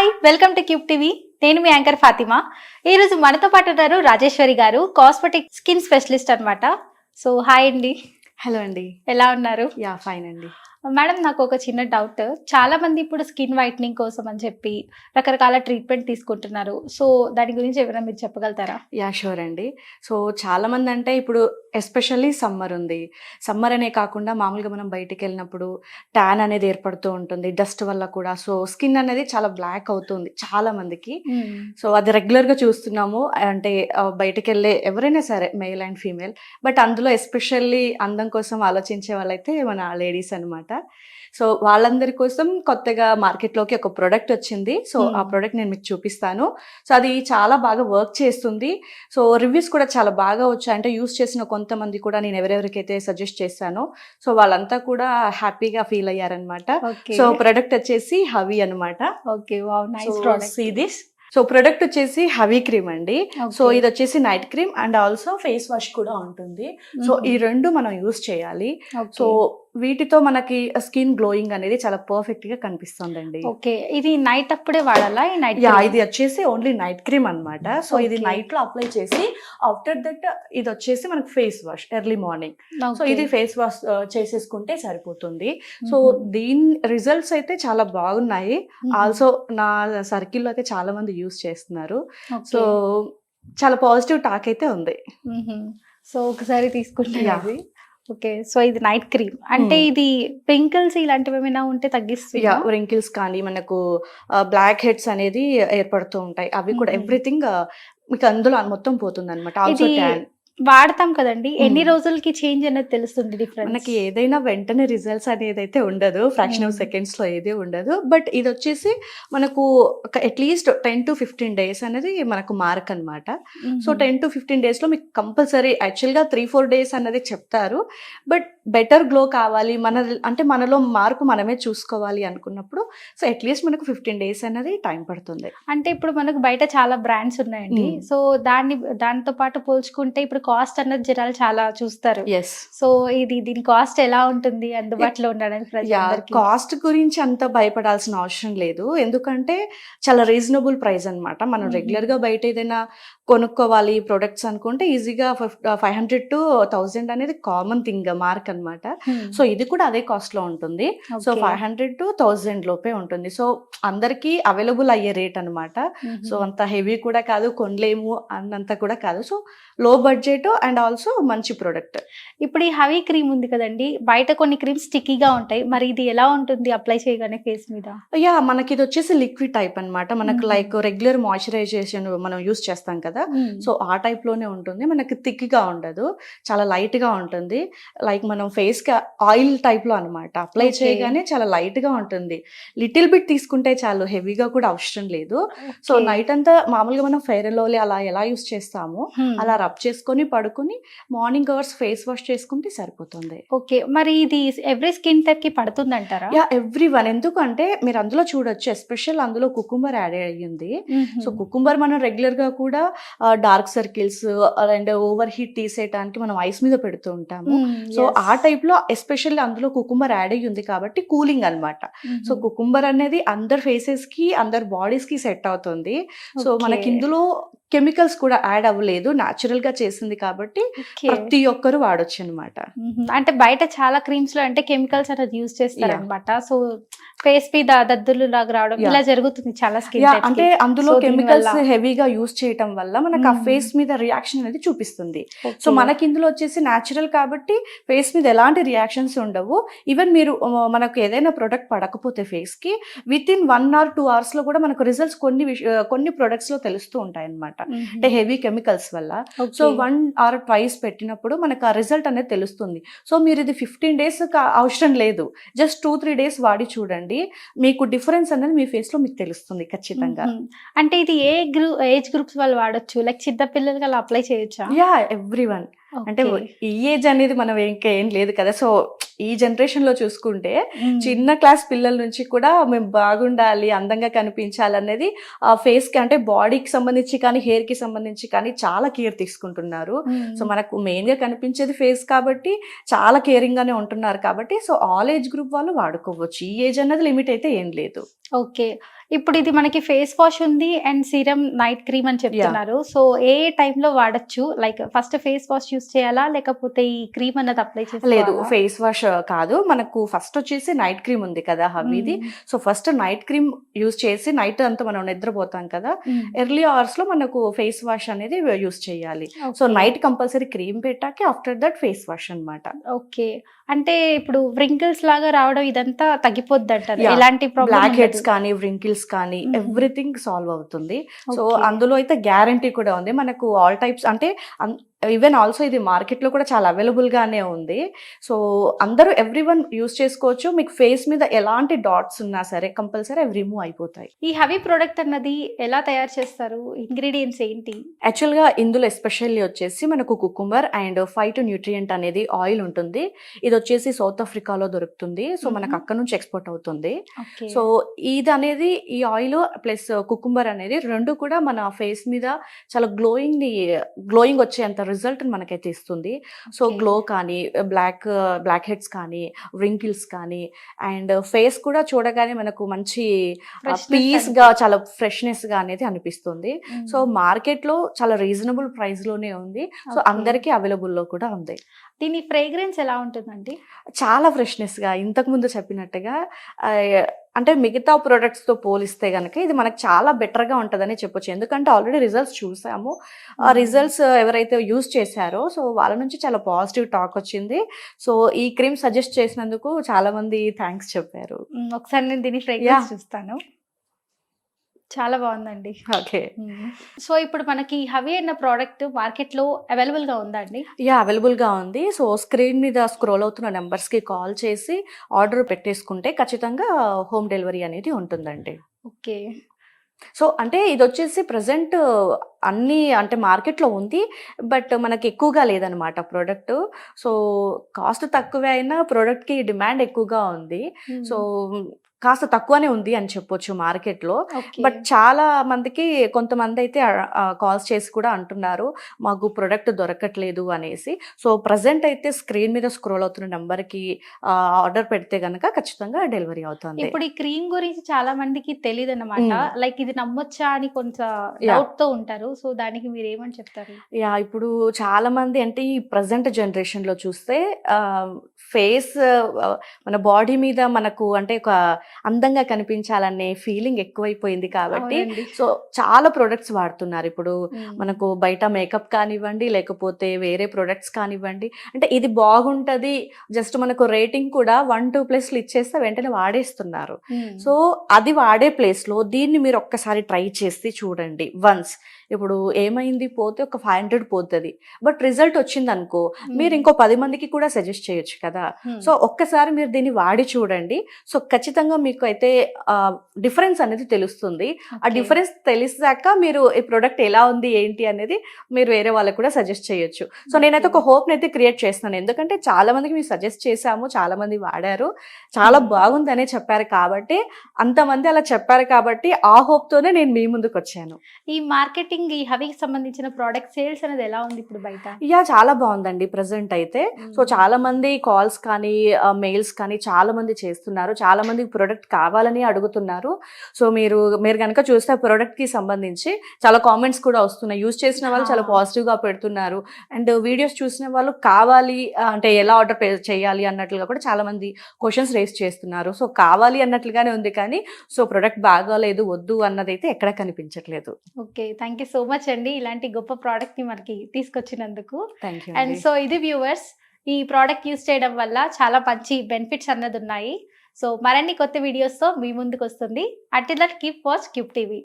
Hi welcome to cube TV నేను మీ anchor Fatima. ఈ రోజు మనతో పాటు ఉన్నారు Rajeshwari garu cosmetic skin specialist అన్నమాట. సో హాయ్ అండి. హలో అండి. ఎలా ఉన్నారు? యా ఫైన్ అండి. మేడం నాకు ఒక చిన్న డౌట్ చాలా మంది ఇప్పుడు స్కిన్ వైట్నింగ్ కోసం అని చెప్పి రకరకాల ట్రీట్మెంట్ తీసుకుంటున్నారు. సో దాని గురించి ఏమైనా మీరు చెప్పగలుగుతారా? యా షూర్ అండి. సో చాలా మంది అంటే ఇప్పుడు ఎస్పెషల్లీ సమ్మర్ ఉంది. సమ్మర్ అనే కాకుండా మామూలుగా మనం బయటికి వెళ్ళినప్పుడు ట్యాన్ అనేది ఏర్పడుతూ ఉంటుంది డస్ట్ వల్ల కూడా. సో స్కిన్ అనేది చాలా బ్లాక్ అవుతుంది చాలా మందికి సో అది రెగ్యులర్గా చూస్తున్నాము. అంటే బయటికి వెళ్ళే ఎవరైనా సరే మేల్ అండ్ ఫీమేల్ బట్ అందులో ఎస్పెషల్లీ అందం కోసం ఆలోచించే వాళ్ళైతే మన లేడీస్ అన్నమాట. సో వాళ్ళందరి కోసం కొత్తగా మార్కెట్లోకి ఒక ప్రోడక్ట్ వచ్చింది. సో. ఆ ప్రోడక్ట్ నేను మీకు చూపిస్తాను. సో అది చాలా బాగా వర్క్ చేస్తుంది. సో రివ్యూస్ కూడా చాలా బాగా వచ్చాయి. అంటే యూస్ చేసిన కొంతమంది కూడా నేను ఎవరెవరికైతే సజెస్ట్ చేశానో సో వాళ్ళంతా కూడా హ్యాపీగా ఫీల్ అయ్యారనమాట సో ప్రోడక్ట్ వచ్చేసి హవి అనమాట okay see this. So product వచ్చేసి హవీ క్రీమ్ అండి. సో ఇది వచ్చేసి night cream and also face wash కూడా ఉంటుంది. సో ఈ రెండు మనం యూస్ చేయాలి. సో వీటితో మనకి స్కిన్ గ్లోయింగ్ అనేది చాలా పర్ఫెక్ట్గా కనిపిస్తుందండి. ఓకే ఇది నైట్ అప్పుడే వాడాలా? ఈ నైట్ యా ఇది వచ్చేసి ఓన్లీ నైట్ క్రీమ్ అన్నమాట. సో ఇది. నైట్లో అప్లై చేసి ఆఫ్టర్ దట్ ఇది వచ్చేసి మనకి face wash early morning so ఇది ఫేస్ వాష్ చేసేసుకుంటే సరిపోతుంది. సో దీని రిజల్ట్స్ అయితే చాలా బాగున్నాయి. ఆల్సో నా సర్కిల్లో అయితే చాలా మంది యూస్ చేస్తున్నారు. సో చాలా పాజిటివ్ టాక్ అయితే ఉంది. సో ఒకసారి తీసుకుంటే ఓకే సో ఇది నైట్ క్రీమ్. అంటే Hmm. ఇది పింకిల్స్ ఇలాంటివి ఏమైనా ఉంటే తగ్గిస్తుంది? రింకిల్స్ కానీ మనకు బ్లాక్ హెడ్స్ అనేది ఏర్పడుతూ ఉంటాయి. అవి కూడా. ఎవ్రీథింగ్ మీకు అందులో మొత్తం పోతుంది అనమాట వాడతాం కదండి. ఎన్ని. రోజులకి చేంజ్ అనేది తెలుస్తుంది డిఫరెన్స్ మనకి ఏదైనా వెంటనే రిజల్ట్స్ అనేది అయితే ఉండదు ఫ్రాక్షన్ ఆఫ్. సెకండ్స్లో ఏది ఉండదు. బట్ ఇది వచ్చేసి మనకు at least ten to fifteen days అనేది మనకు మార్క్ అన్నమాట. సో టెన్ టు ఫిఫ్టీన్ డేస్లో మీకు కంపల్సరీ యాక్చువల్గా త్రీ ఫోర్ డేస్ అనేది చెప్తారు. బట్ బెటర్ గ్లో కావాలి. మన అంటే మనలో మార్పు మనమే చూసుకోవాలి అనుకున్నప్పుడు సో అట్లీస్ట్ మనకు ఫిఫ్టీన్ డేస్ అనేది టైం పడుతుంది. అంటే ఇప్పుడు మనకు బయట చాలా బ్రాండ్స్ ఉన్నాయండి. సో దాన్ని దాంతో పాటు పోల్చుకుంటే ఇప్పుడు కాస్ట్ అన్నది జనాలు చాలా చూస్తారు. ఎస్ సో ఇది దీని కాస్ట్ ఎలా ఉంటుంది? అందుబాటులో ఉండడానికి కాస్ట్ గురించి అంత భయపడాల్సిన అవసరం లేదు. ఎందుకంటే చాలా రీజనబుల్ ప్రైస్ అన్నమాట. మనం. రెగ్యులర్గా బయట ఏదైనా కొనుక్కోవాలి ప్రొడక్ట్స్ అనుకుంటే ఈజీగా ఫైవ్ హండ్రెడ్ టు థౌజండ్ అనేది కామన్ థింగ్ మార్క్ అన్నమాట. Hmm. సో ఇది కూడా అదే కాస్ట్లో ఉంటుంది. So. Five hundred to thousand లోపే ఉంటుంది. సో అందరికీ అవైలబుల్ అయ్యే రేట్ అన్నమాట. Mhm. సో అంత హెవీ కూడా కాదు కొనలేము అన్నంత కూడా కాదు. So low budget and also మంచి ప్రోడక్ట్ ఇప్పుడు ఈ హవీ క్రీమ్ ఉంది కదండి బయట కొన్ని క్రీమ్స్ స్టిక్కీగా ఉంటాయి. మరి ఇది ఎలా ఉంటుంది అప్లై చేయగానే ఫేస్ మీద? యా మనకి ఇది వచ్చేసి లిక్విడ్ టైప్ అన్నమాట. మనకు. లైక్ రెగ్యులర్ మాయిశ్చరైజేషన్ మనం యూస్ చేస్తాం కదా సో ఆ టైప్లోనే ఉంటుంది. మనకి థిక్గా ఉండదు. చాలా లైట్గా ఉంటుంది. లైక్ మనం ఫేస్కి ఆయిల్ టైప్లో అనమాట అప్లై. చేయగానే చాలా లైట్గా ఉంటుంది. లిటిల్ బిట్ తీసుకుంటే చాలు హెవీగా కూడా అవసరం లేదు. సో నైట్ అంతా మామూలుగా మనం ఫెయిర్ లవ్లీ అలా ఎలా యూస్ చేస్తామో అలా రబ్ చేసుకొని పడుకొని మార్నింగ్ అవర్స్ ఫేస్ వాష్ చేసుకుంటే సరిపోతుంది. ఓకే. మరి ఇది ఎవ్రీ స్కిన్ టైప్కి పడుతుంది అంటారా యా ఎవ్రీ వన్. ఎందుకంటే మీరు అందులో చూడొచ్చు. ఎస్పెషల్ అందులో కుకుంబర్ యాడ్ అయ్యింది. సో కుకుంబర్ మనం రెగ్యులర్గా కూడా dark circles and over heat తీసేయడానికి మనం ఐస్ మీద పెడుతూ ఉంటాము. సో ఆ టైప్లో ఎస్పెషల్లీ అందులో కుకుంబర్ యాడ్ అయ్యి ఉంది కాబట్టి కూలింగ్ అన్నమాట. సో కుకుంబర్ అనేది అందరి ఫేసెస్కి అందరి బాడీస్కి సెట్ అవుతుంది. సో మనకి ఇందులో కెమికల్స్ కూడా యాడ్ అవ్వలేదు. నాచురల్గా చేసింది కాబట్టి ప్రతి ఒక్కరు వాడొచ్చు అనమాట అంటే బయట చాలా క్రీమ్స్లో అంటే కెమికల్స్ అనేది యూజ్ చేస్తారు. అనమాట సో ఫేస్ మీద దద్దులు లాగా రావడం. ఇలా జరుగుతుంది చాలా స్కిన్ అంటే అందులో కెమికల్స్ హెవీగా యూస్ చేయటం వల్ల మనకు ఆ Mm. ఫేస్ మీద రియాక్షన్ అనేది చూపిస్తుంది. సో మనకి ఇందులో వచ్చేసి న్యాచురల్ కాబట్టి ఫేస్ మీద ఎలాంటి రియాక్షన్స్ ఉండవు. ఈవెన్ మీరు మనకు ఏదైనా ప్రొడక్ట్ పడకపోతే ఫేస్కి within one or two అవర్స్లో కూడా మనకు రిజల్ట్స్ కొన్ని కొన్ని ప్రొడక్ట్స్లో తెలుస్తూ ఉంటాయి అనమాట అంటే హెవీ కెమికల్స్ వల్ల. సో వన్ ఆర్ ట్వైస్ పెట్టినప్పుడు మనకు ఆ రిజల్ట్ అనేది తెలుస్తుంది. సో మీరు ఇది ఫిఫ్టీన్ డేస్ అవసరం లేదు. జస్ట్ టూ త్రీ డేస్ వాడి చూడండి. మీకు డిఫరెన్స్ అనేది మీ ఫేస్లో మీకు తెలుస్తుంది ఖచ్చితంగా. అంటే ఇది ఏ గ్రూ ఏజ్ గ్రూప్స్ వాళ్ళు వాడొచ్చు? లైక్ చిన్న పిల్లలకి అలా అప్లై చేయొచ్చా? యా ఎవ్రీ వన్ అంటే ఈ ఏజ్ అనేది మనం ఇంకా ఏం లేదు కదా సో ఈ జనరేషన్లో చూసుకుంటే చిన్న క్లాస్ పిల్లల నుంచి కూడా మేము బాగుండాలి అందంగా కనిపించాలనేది ఆ ఫేస్కి అంటే బాడీకి సంబంధించి కానీ హెయిర్కి సంబంధించి కానీ చాలా కేర్ తీసుకుంటున్నారు. సో మనకు మెయిన్గా కనిపించేది ఫేస్ కాబట్టి చాలా కేరింగ్ గానే ఉంటున్నారు కాబట్టి సో ఆల్ ఏజ్ గ్రూప్ వాళ్ళు వాడుకోవచ్చు. ఈ ఏజ్ అన్నది లిమిట్ అయితే ఏం లేదు. ఓకే. ఇప్పుడు ఇది మనకి ఫేస్ వాష్ ఉంది అండ్ సీరం నైట్ క్రీమ్ అని చెప్తున్నారు. సో ఏ టైంలో వాడచ్చు? Like first face wash use చేయాలా? లేకపోతే ఈ క్రీమ్ అన్నది అప్లై లేదు. ఫేస్ వాష్ కాదు. మనకు ఫస్ట్ వచ్చేసి నైట్ క్రీమ్ ఉంది కదా హవీది so first night cream use చేసి నైట్ అంతా మనం నిద్రపోతాం కదా. ఎర్లీ అవర్స్లో మనకు ఫేస్ వాష్ అనేది యూస్ చేయాలి. సో నైట్ కంపల్సరీ క్రీమ్ పెట్టాక ఆఫ్టర్ దట్ ఫేస్ వాష్ అన్నమాట. ఓకే. అంటే ఇప్పుడు వ్రింకిల్స్ లాగా రావడం ఇదంతా తగ్గిపోద్ది అంటారు. ఎలాంటి బ్లాక్ హెడ్స్ కానీ వ్రింకిల్స్ కానీ. ఎవ్రీథింగ్ సాల్వ్ అవుతుంది సో. అందులో అయితే గ్యారంటీ కూడా ఉంది మనకు ఆల్ టైప్స్ అంటే ఈవెన్ ఆల్సో ఇది మార్కెట్లో కూడా చాలా అవైలబుల్ గానే ఉంది. సో అందరూ ఎవ్రీ వన్ యూస్ చేసుకోవచ్చు. మీకు ఫేస్ మీద ఎలాంటి డాట్స్ ఉన్నా సరే కంపల్సరీ అవి రిమూవ్ అయిపోతాయి. ఈ హెవీ ప్రోడక్ట్ అన్నది ఎలా తయారు చేస్తారు? ఇంగ్రీడియంట్స్ ఏంటి? యాక్చువల్గా ఇందులో ఎస్పెషల్లీ వచ్చేసి మనకు కుకుంబర్ అండ్ ఫైట్ న్యూట్రియంట్ అనేది ఆయిల్ ఉంటుంది. ఇది వచ్చేసి సౌత్ ఆఫ్రికాలో దొరుకుతుంది. సో మనకు. అక్కడ నుంచి ఎక్స్పోర్ట్ అవుతుంది. సో ఇది అనేది ఈ ఆయిల్ ప్లస్ కుకుంబర్ అనేది రెండు కూడా మన ఫేస్ మీద చాలా గ్లోయింగ్ గ్లోయింగ్ వచ్చేంత రిజల్ట్ మనకైతే ఇస్తుంది సో. గ్లో కానీ బ్లాక్ బ్లాక్ హెడ్స్ కానీ రింకిల్స్ కానీ అండ్ ఫేస్ కూడా చూడగానే మనకు మంచి Freshness పీస్గా చాలా ఫ్రెష్నెస్గా అనేది అనిపిస్తుంది. సో మార్కెట్లో చాలా రీజనబుల్ ప్రైస్లోనే ఉంది సో. అందరికీ అవైలబుల్లో కూడా ఉంది దీని ఫ్రేగ్రెన్స్ ఎలా ఉంటుందండి చాలా ఫ్రెష్నెస్గా ఇంతకు ముందు చెప్పినట్టుగా అంటే మిగతా ప్రొడక్ట్స్తో పోలిస్తే గనక ఇది మనకు చాలా బెటర్గా ఉంటుందని చెప్పొచ్చు. ఎందుకంటే ఆల్రెడీ రిజల్ట్స్ చూసాము. ఆ Hmm. రిజల్ట్స్ ఎవరైతే యూస్ చేశారో సో వాళ్ళ నుంచి చాలా పాజిటివ్ టాక్ వచ్చింది. సో ఈ క్రీమ్ సజెస్ట్ చేసినందుకు చాలా మంది థ్యాంక్స్ చెప్పారు. మ్మ్, ఒకసారి నేను దీని ఫ్రేగ్రెన్స్ చూస్తాను. చాలా బాగుందండి. ఓకే. సో ఇప్పుడు మనకి హవీ అన్న ప్రోడక్ట్ మార్కెట్లో అవైలబుల్గా ఉందా అండి? యా అవైలబుల్గా ఉంది. సో స్క్రీన్ మీద స్క్రోల్ అవుతున్న నెంబర్స్కి కాల్ చేసి ఆర్డర్ పెట్టేసుకుంటే ఖచ్చితంగా హోమ్ డెలివరీ అనేది ఉంటుందండి. ఓకే. సో అంటే ఇది వచ్చేసి ప్రజెంట్ అన్ని అంటే మార్కెట్లో ఉంది. బట్ మనకి ఎక్కువగా లేదనమాట ప్రోడక్ట్. సో కాస్ట్ తక్కువే అయినా ప్రోడక్ట్కి డిమాండ్ ఎక్కువగా ఉంది. సో కాస్త తక్కువనే ఉంది అని చెప్పొచ్చు మార్కెట్లో. బట్ చాలా మందికి కొంతమంది అయితే కాల్స్ చేసి కూడా అంటున్నారు మాకు ప్రొడక్ట్ దొరకట్లేదు అనేసి. సో ప్రజెంట్ అయితే స్క్రీన్ మీద స్క్రోల్ అవుతున్న నెంబర్కి ఆర్డర్ పెడితే గనక ఖచ్చితంగా డెలివరీ అవుతుంది. ఇప్పుడు ఈ క్రీమ్ గురించి చాలా మందికి తెలియదు అనమాట. లైక్ ఇది నమ్మొచ్చా అని కొంచెం. డౌట్తో ఉంటారు. సో దానికి మీరు ఏమని చెప్తారు? యా ఇప్పుడు చాలా మంది అంటే ఈ ప్రజెంట్ జనరేషన్లో చూస్తే ఫేస్ మన బాడీ మీద మనకు అంటే ఒక అందంగా కనిపించాలనే ఫీలింగ్ ఎక్కువైపోయింది కాబట్టి. సో చాలా ప్రొడక్ట్స్ వాడుతున్నారు ఇప్పుడు. మనకు బయట మేకప్ కానివ్వండి లేకపోతే వేరే ప్రొడక్ట్స్ కానివ్వండి అంటే ఇది బాగుంటది జస్ట్ మనకు రేటింగ్ కూడా వన్ టూ ప్లస్లు ఇచ్చేస్తే వెంటనే వాడేస్తున్నారు. సో అది వాడే ప్లేస్లో దీన్ని మీరు ఒక్కసారి ట్రై చేసి చూడండి వన్స్ ఇప్పుడు ఏమైంది పోతే ఒక ఫైవ్ హండ్రెడ్ పోతుంది బట్ రిజల్ట్ వచ్చింది అనుకో మీరు ఇంకో పది మందికి కూడా సజెస్ట్ చేయొచ్చు కదా. సో ఒక్కసారి మీరు దీన్ని వాడి చూడండి సో ఖచ్చితంగా మీకు అయితే డిఫరెన్స్ అనేది తెలుస్తుంది. ఆ. డిఫరెన్స్ తెలిసాక మీరు ఈ ప్రోడక్ట్ ఎలా ఉంది ఏంటి అనేది మీరు వేరే వాళ్ళకి కూడా సజెస్ట్ చేయొచ్చు. సో నేనైతే ఒక హోప్ అయితే క్రియేట్ చేస్తున్నాను. ఎందుకంటే చాలా మందికి మీరు సజెస్ట్ చేశాము చాలా మంది వాడారు. చాలా. బాగుందనే చెప్పారు కాబట్టి అంతమంది అలా చెప్పారు కాబట్టి ఆ హోప్ తోనే నేను మీ ముందుకు వచ్చాను. ఈ మార్కెటింగ్ ఈ హవీకి సంబంధించిన ప్రోడక్ట్ సేల్స్ అనేది ఎలా ఉంది ఇప్పుడు బయట? యా చాలా బాగుందండి ప్రజెంట్ అయితే. సో చాలా మంది కాల్స్ కానీ మెయిల్స్ కానీ చాలా మంది చేస్తున్నారు. చాలా మంది ప్రొడక్ట్ కావాలని అడుగుతున్నారు. సో మీరు మీరు కనుక చూస్తే ప్రొడక్ట్కి సంబంధించి చాలా కామెంట్స్ కూడా వస్తున్నాయి. యూజ్ చేసిన వాళ్ళు చాలా Ah. పాజిటివ్గా పెడుతున్నారు. అండ్ వీడియోస్ చూసిన వాళ్ళు కావాలి ఆ, అంటే ఎలా ఆర్డర్ చేయాలి అన్నట్లుగా కూడా చాలా మంది క్వశ్చన్స్ రేస్ చేస్తున్నారు. సో కావాలి అన్నట్లుగానే ఉంది కానీ సో ప్రొడక్ట్ బాగాలేదు వద్దు అన్నది అయితే ఎక్కడ కనిపించట్లేదు. Okay thank you so much అండి. ఇలాంటి గొప్ప ప్రోడక్ట్ని మనకి తీసుకొచ్చినందుకు. అండ్. సో ఇది వ్యూవర్స్ ఈ ప్రోడక్ట్ యూస్ చేయడం వల్ల చాలా మంచి బెనిఫిట్స్ అన్నది ఉన్నాయి. సో మరిన్ని కొత్త వీడియోస్తో మీ ముందుకు వస్తుంది. అట్టి that keep watch cube TV